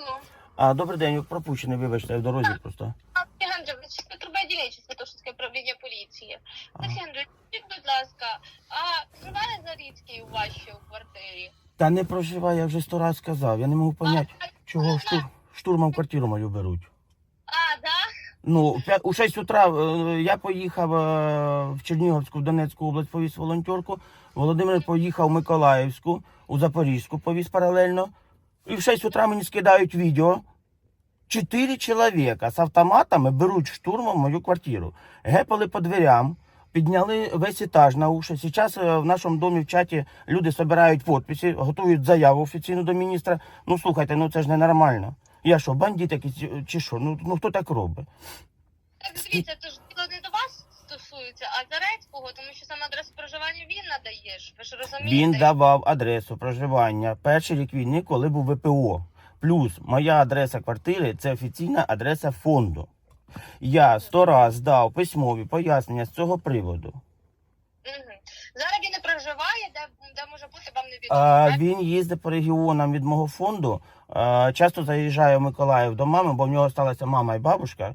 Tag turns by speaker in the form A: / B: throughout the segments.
A: Алло.
B: А, добрий день, пропущений, вибачте, я в дорозі просто.
A: Олексій Андрійович, Петрове дільниче Святошинське управління поліції. Олексій скажіть, будь ласка, а проживає Заріцький у вашій квартирі?
B: Та не проживай, я вже сто раз сказав. Я не можу поняти, чого штур, штурмом квартиру мою беруть.
A: А, да?
B: Ну, в у 6 утра е, я поїхав е, в Чернігівську, в Донецьку область, повіз волонтерку. Володимир поїхав в Миколаївську, у Запорізьку повіз паралельно. І в 6 утра мені скидають відео. Чотири чоловіка з автоматами беруть штурмом мою квартиру. Гепали по дверям, підняли весь етаж на уші. Зараз е, в нашому домі в чаті люди збирають підписи, готують заяву офіційну до міністра. Ну слухайте, ну це ж ненормально. Я що, бандит якийсь чи- що? Ну, ну хто так робить?
A: Так дивіться, це ж діло не до вас стосується, а Зарецького, тому що саме адресу проживання він надає ж. Ви ж розумієте?
B: Він давав адресу проживання перший рік війни, коли був ВПО. Плюс моя адреса квартири це офіційна адреса фонду. Я сто раз дав письмові пояснення з цього приводу.
A: Зараз він не проживає, де, де може бути вам невідомо.
B: А,
A: так?
B: він їздить по регіонам від мого фонду. А, часто заїжджає в Миколаїв до мами, бо в нього сталася мама і бабушка.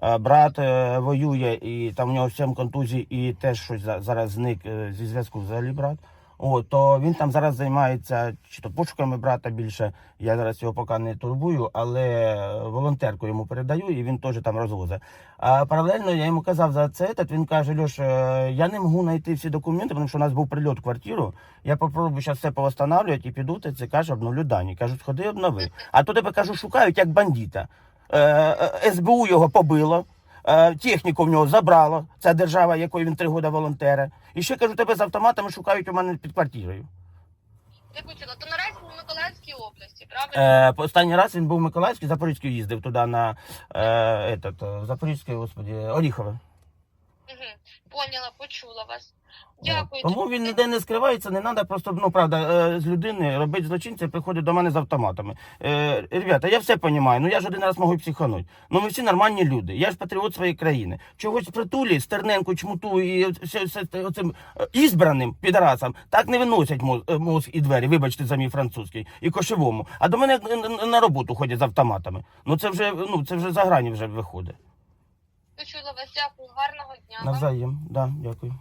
B: А, брат е, воює, і там у нього сім контузій, і теж щось зараз зник е, зі зв'язку взагалі брат. От, то він там зараз займається чи то пошуками брата більше. Я зараз його поки не турбую, але волонтерку йому передаю, і він теж там розвозить. А паралельно я йому казав за це, так він каже: Льош, е, я не можу знайти всі документи, тому що у нас був прильот в квартиру. Я попробую зараз все повостанавлювати і піду, ти це каже, обновлю дані. Кажуть, сходи, обнови. А то тебе кажу, шукають як бандита. Е, е, СБУ його побило. е, Техніку в нього забрало. Ця держава, якою він три роки волонтера. І ще кажу, тебе з автоматами шукають у мене під квартирою.
A: Я почула. То наразі в Миколаївській області, правильно?
B: Е, останній раз він був в Миколаївській, Запорізький їздив туди на е, этот, е, Запорізьке, господі, Оріхове.
A: Поняла, почула вас. Дякую.
B: Тому він ніде не скривається, не треба просто, ну правда, е, з людини робити злочинця, приходить до мене з автоматами. Е, ребята, я все розумію, ну я ж один раз можу психануть. Ну ми всі нормальні люди. Я ж патріот своєї країни. Чогось притулі, Стерненку, чмуту і все, все, оцим е, ізбраним підарасам так не виносять моз, е, мозг і двері, вибачте за мій французький, і кошевому. А до мене на роботу ходять з автоматами. Ну це вже, ну це вже за грані вже виходить.
A: Почула вас. Дякую. Гарного дня.
B: Навзаєм, да, дякую.